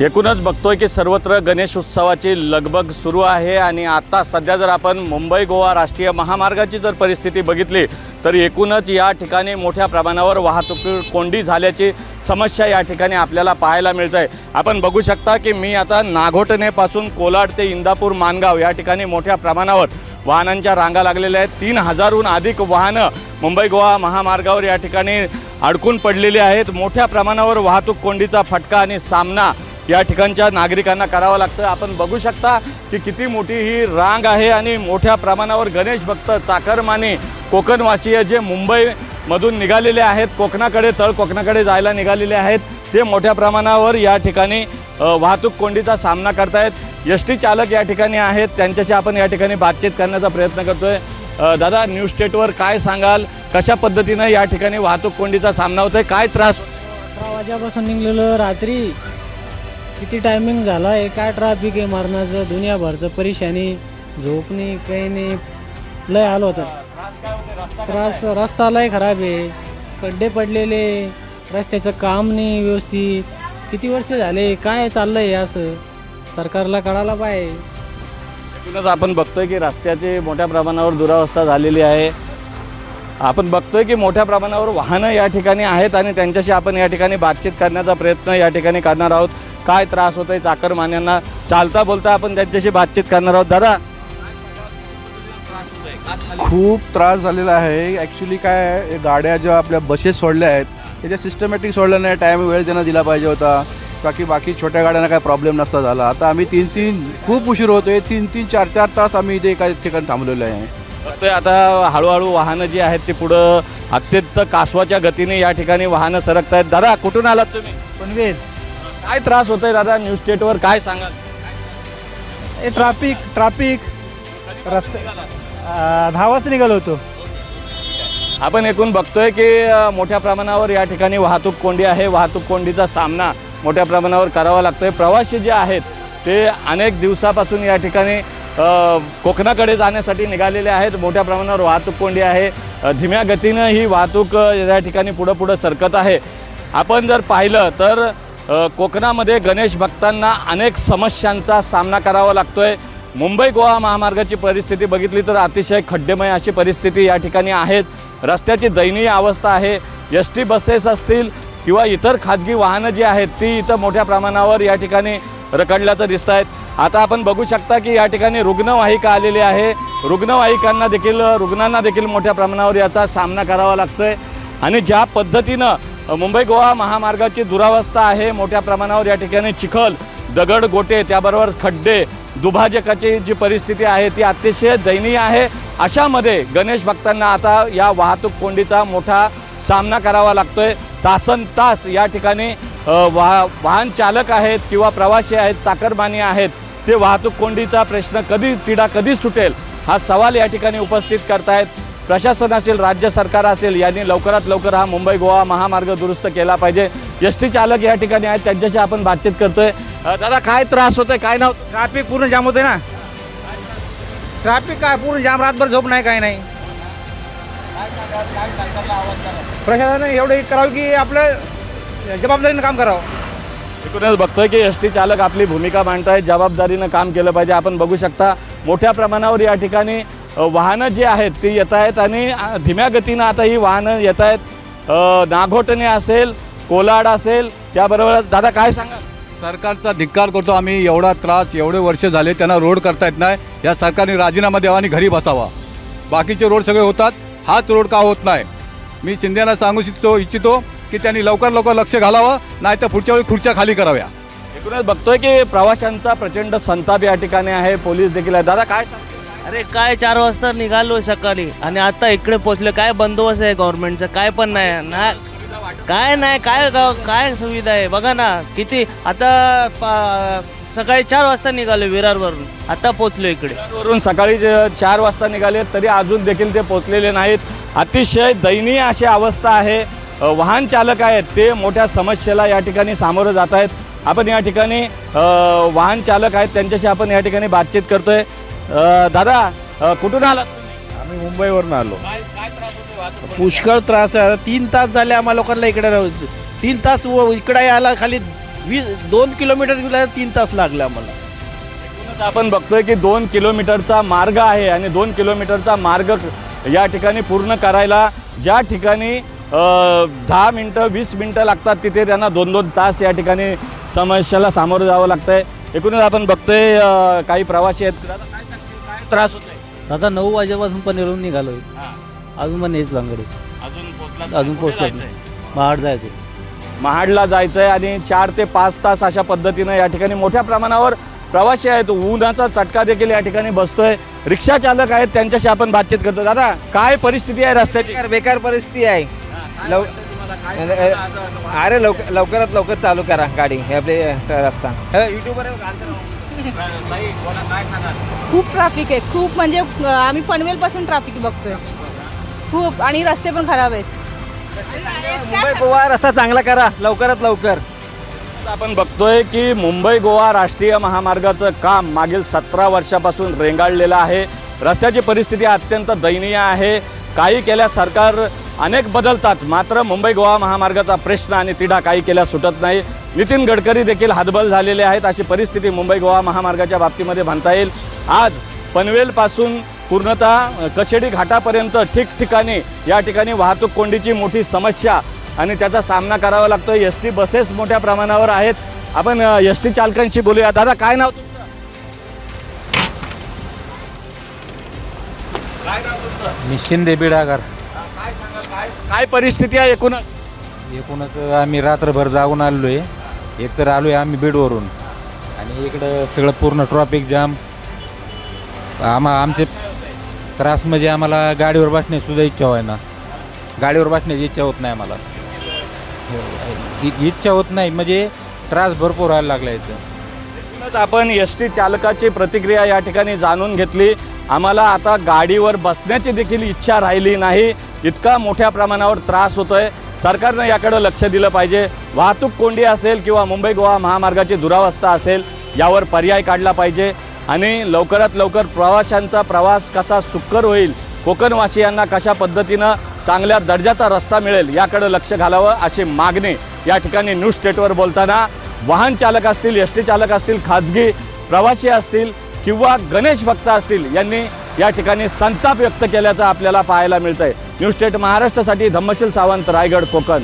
एकूणच बघतोय की सर्वत्र गणेश उत्सवाची लगबग सुरू आहे आणि आता सध्या जर आपण मुंबई गोवा राष्ट्रीय महामार्गाची जर परिस्थिती बघितली तर एकूणच या ठिकाणी मोठ्या प्रमाणावर वाहतूक कोंडी झाल्याची समस्या या ठिकाणी आपल्याला पाहायला मिळत आहे आपण बघू शकता की मी आता नागोटनेपासून कोलाड ते इंदापूर मानगाव या ठिकाणी मोठ्या प्रमाणावर वाहनांच्या रांगा लागलेल्या आहेत. तीन हजारहून अधिक वाहनं मुंबई गोवा महामार्गावर या ठिकाणी अडकून पडलेली आहेत. मोठ्या प्रमाणावर वाहतूक कोंडीचा फटका आणि सामना या ठिकाणच्या नागरिकांना करावं लागतं. आपण बघू शकता की किती मोठी ही रांग आहे आणि मोठ्या प्रमाणावर गणेश भक्त चाकरमाने कोकणवासीय जे मुंबईमधून निघालेले आहेत कोकणाकडे तळ कोकणाकडे जायला निघालेले आहेत ते मोठ्या प्रमाणावर या ठिकाणी वाहतूक कोंडीचा सामना करतायत. एस टी चालक या ठिकाणी आहेत त्यांच्याशी आपण या ठिकाणी बातचीत करण्याचा प्रयत्न करतोय. दादा न्यूज स्टेटवर काय सांगाल? कशा पद्धतीनं या ठिकाणी वाहतूक कोंडीचा सामना होतोय? काय त्रास? अकरा वाजेपासून निघलेलं रात्री किती टायमिंग झाला आहे काय ट्रॅफिक आहे मारण्याचं दुनियाभरचं परेशानी झोप नाही काही नाही लय आलो होतं त्रास रस्ता लय खराब आहे खड्डे पडलेले रस्त्याचं काम नाही व्यवस्थित. किती वर्ष झाले काय चाललंय हे असं? सरकारला कळायला पाहिजे. एकूणच आपण बघतोय की रस्त्याची मोठ्या प्रमाणावर दुरावस्था झालेली आहे. आपण बघतोय की मोठ्या प्रमाणावर वाहनं या ठिकाणी आहेत आणि त्यांच्याशी आपण या ठिकाणी बातचीत करण्याचा प्रयत्न या ठिकाणी करणार आहोत. काय त्रास होतोय चाकरमान्यांना चालता बोलता आपण त्यांच्याशी बातचीत करणार आहोत. दादा. खूप त्रास झालेला आहे. ॲक्च्युली काय आहे, गाड्या ज्या आपल्या बसेस सोडल्या आहेत त्याच्या सिस्टमॅटिक सोडल्या नाही टाईम वेळ त्यांना दिला पाहिजे होता. बाकी बाकी छोट्या गाड्यांना काय प्रॉब्लेम नसता झाला. आता आम्ही तीन तीन खूप उशीर होतोय. तीन तीन चार चार तास आम्ही इथे एका ठिकाणी थांबलेलो आहे. बघतोय आता हळूहळू वाहनं जी आहेत ती पुढं अत्यंत कासवाच्या गतीने या ठिकाणी वाहनं सरकत आहेत दादा कुठून आलात तुम्ही? पनवेल. काय त्रास होतोय दादा न्यूज स्टेटवर? काय सांगाल? हे ट्राफिक ट्राफिक. रस्ते अं, दहा वाजता निघालो होतो. आपण एकूण बघतोय की अ, मोठ्या प्रमाणावर या ठिकाणी वाहतूक कोंडी आहे. वाहतूक कोंडीचा सामना मोठ्या प्रमाणावर करावा लागतोय. प्रवासी जे आहेत ते अनेक दिवसापासून या ठिकाणी अ, कोकणाकडे जाण्यासाठी निघालेले आहेत. मोठ्या प्रमाणावर वाहतूक कोंडी आहे. अ, धीम्या गतीनं ही वाहतूक अ, या ठिकाणी पुढं पुढं सरकत आहे. आपण जर पाहिलं तर कोकणामध्ये गणेश भक्तांना अनेक समस्यांचा सामना करावा लागतो आहे मुंबई गोवा महामार्गाची परिस्थिती बघितली तर अतिशय खड्डेमय अशी परिस्थिती या ठिकाणी आहेत. रस्त्याची दयनीय अवस्था आहे. एस टी बसेस असतील किंवा इतर खाजगी वाहनं जी आहेत ती इथं मोठ्या प्रमाणावर या ठिकाणी रखडल्याचं दिसत आहेत आता आपण बघू शकता की या ठिकाणी रुग्णवाहिका आलेली आहे. रुग्णवाहिकांना देखील रुग्णांना देखील मोठ्या प्रमाणावर याचा सामना करावा लागतो आहे आणि ज्या पद्धतीनं मुंबई गोवा महामार्गाची दुरावस्था आहे. मोठ्या प्रमाणावर या ठिकाणी चिखल दगड गोटे त्याबरोबर खड्डे दुभाजकाची जी परिस्थिती आहे ती अतिशय दयनीय आहे. अशामध्ये गणेश भक्तांना आता या वाहतूक कोंडीचा मोठा सामना करावा लागतोय. तासन तास या ठिकाणी वा वाह वाहन चालक आहेत किंवा प्रवासी आहेत चाकरमानी आहेत. ते वाहतूक कोंडीचा प्रश्न कधी तिढा कधी सुटेल हा सवाल या ठिकाणी उपस्थित करतायत. प्रशासन असेल राज्य सरकार असेल यांनी लवकरात लवकर हा मुंबई गोवा महामार्ग दुरुस्त केला पाहिजे. एस टी चालक या ठिकाणी आहेत त्यांच्याशी आपण बातचीत करतोय. दादा काय त्रास होतोय? काय नाव? ट्रॅफिक पूर्ण जाम होते ना. ट्रॅफिक काय पूर्ण जाम रातभर झोप नाही काय नाही. प्रशासनाने एवढं करावं की आपलं जबाबदारीनं काम करावं. एकूणच बघतोय की एस टी चालक आपली भूमिका मांडतायत जबाबदारीनं काम केलं पाहिजे. आपण बघू शकता मोठ्या प्रमाणावर या ठिकाणी वाहनं जी आहेत ती येत आहेत आणि धीम्या गतीनं आता ही वाहनं येत आहेत. नागोटणे असेल कोलाड असेल त्याबरोबर दादा काय सांगा? सरकारचा धिक्कार करतो आम्ही एवढा त्रास एवढे वर्ष झाले त्यांना रोड करता येत नाही. या सरकारने राजीनामा द्यावा आणि घरी बसावा. बाकीचे रोड सगळे होतात हाच रोड का होत नाही? मी शिंदेना सांगू इच्छितो इच्छितो की त्यांनी लवकर लवकर लक्ष घालावं नाही तर पुढच्या वेळी खुर्च्या खाली कराव्या. एकूणच बघतोय की प्रवाशांचा प्रचंड संताप या ठिकाणी आहे पोलीस देखील आहे दादा काय सांग? अरे काय चार वाजता निघालो सकाळी? आणि आता इकडे पोहोचले काय बंदोबस्त आहे गव्हर्नमेंटचा काय पण नाही. ना काय नाही काय गाव- काय सुविधा आहे? बघा ना किती आता पा- सकाळी चार वाजता निघालो विरारवरून. आता पोहोचलो इकडे. वरून सकाळी जे चार वाजता निघाले तरी अजून देखील ते पोचलेले नाहीत. अतिशय दयनीय अशी अवस्था आहे. अ, वाहन चालक आहेत. ते मोठ्या समस्येला या ठिकाणी सामोरं जात आहेत. आपण या ठिकाणी अ, वाहन चालक आहेत. त्यांच्याशी आपण या ठिकाणी बातचीत करतोय. दादा अ, कुठून आलात आम्ही मुंबईवरून आलो. काय काय त्रास होतोय वाहतूक पुष्कळ त्रास आहे. तीन तास झाले आम्हाला लोकांना इकडे राहू. तीन तास व इकडे यायला खाली वीस दोन किलोमीटर तीन तास लागले आम्हाला. एकूणच आपण बघतोय की दोन किलोमीटरचा मार्ग आहे आणि दोन किलोमीटरचा मार्ग या ठिकाणी पूर्ण करायला ज्या ठिकाणी अ, दहा मिनटं वीस मिनटं लागतात तिथे त्यांना दोन दोन तास या ठिकाणी समस्याला सामोरं जावं लागतंय. एकूणच आपण बघतोय अ, काही प्रवासी आहेत. दादा, काय काय त्रास होतोय. आता नऊ वाजेपासून पनवेलहून निघालोय. अजून पण हेच भांगडे अजून पोहोचला अजून कुठे पोहोचलो जायचंय? महाड जायचे महाडला जायचं आहे आणि चार ते पाच तास अशा पद्धतीनं या ठिकाणी मोठ्या प्रमाणावर प्रवासी आहेत. उन्हाचा चटका देखील या ठिकाणी बसतोय. रिक्षा चालक आहेत त्यांच्याशी आपण बातचीत करतो. दादा काय परिस्थिती आहे रस्त्याची? बेकार बेकार परिस्थिती आहे. लव अरे लवकर लवकरात लवकर चालू करा गाडी हे आपले रस्ता. युट्यूबर खूप ट्रॅफिक आहे. खूप म्हणजे आम्ही पनवेलपासून ट्रॅफिक बघतोय. खूप आणि रस्ते पण खराब आहेत. मुंबई गोवा रस्ता चांगला करा. लवकरात लवकर. आपण बघतोय की मुंबई गोवा राष्ट्रीय महामार्गाचं काम मागील सतरा वर्षापासून रेंगाळलेलं आहे. रस्त्याची परिस्थिती अत्यंत दयनीय आहे. काही केल्या सरकार अनेक बदलतात. मात्र मुंबई गोवा महामार्गाचा प्रश्न आणि तिढा काही केल्या सुटत नाही. नितीन गडकरी देखील हातबल झालेले आहेत. अशी परिस्थिती मुंबई गोवा महामार्गाच्या बाबतीमध्ये म्हणता येईल. आज पनवेलपासून पूर्णतः कशेडी घाटापर्यंत ठिकठिकाणी या ठिकाणी वाहतूक कोंडीची मोठी समस्या आणि त्याचा सामना करावा लागतो एस टी बसेस मोठ्या प्रमाणावर आहेत. आपण एस टी चालकांशी बोलूया दादा काय नाव तुमचं काय नाव तुमचं? मी शिंदे बिडागर. काय परिस्थिती आहे एकूणच? एकूणच आम्ही रात्रभर जाऊन आलेलो आहे एकतर आलो आहे आम्ही बीडवरून. आणि इकडं सगळं पूर्ण ट्रॉफिक जाम आम्हा आमचे त्रास म्हणजे आम्हाला गाडीवर बसण्याची सुद्धा इच्छा होय ना गाडीवर बसण्याची इच्छा होत नाही आम्हाला. इ- इच्छा होत नाही म्हणजे त्रास भरपूर व्हायला लागला इथं. एकूणच आपण एस टी चालकाची प्रतिक्रिया या ठिकाणी जाणून घेतली. आम्हाला आता गाडीवर बसण्याची देखील इच्छा राहिली नाही. इतका मोठ्या प्रमाणावर त्रास होतो आहे सरकारनं याकडं लक्ष दिलं पाहिजे. वाहतूक कोंडी असेल किंवा मुंबई गोवा महामार्गाची दुरावस्था असेल यावर पर्याय काढला पाहिजे. आणि लवकरात लवकर प्रवाशांचा प्रवास कसा सुकर होईल कोकणवासियांना कशा पद्धतीनं चांगल्या दर्जाचा रस्ता मिळेल याकडं लक्ष घालावं अशी मागणी या ठिकाणी न्यूज स्टेटवर बोलताना वाहन चालक असतील एस टी चालक असतील खाजगी प्रवासी असतील किंवा गणेश भक्त असतील यांनी या ठिकाणी संताप व्यक्त केल्याचं आपल्याला पाहायला मिळतं आहे न्यूज स्टेट महाराष्ट्रासाठी धम्मशील सावंत रायगड कोकण.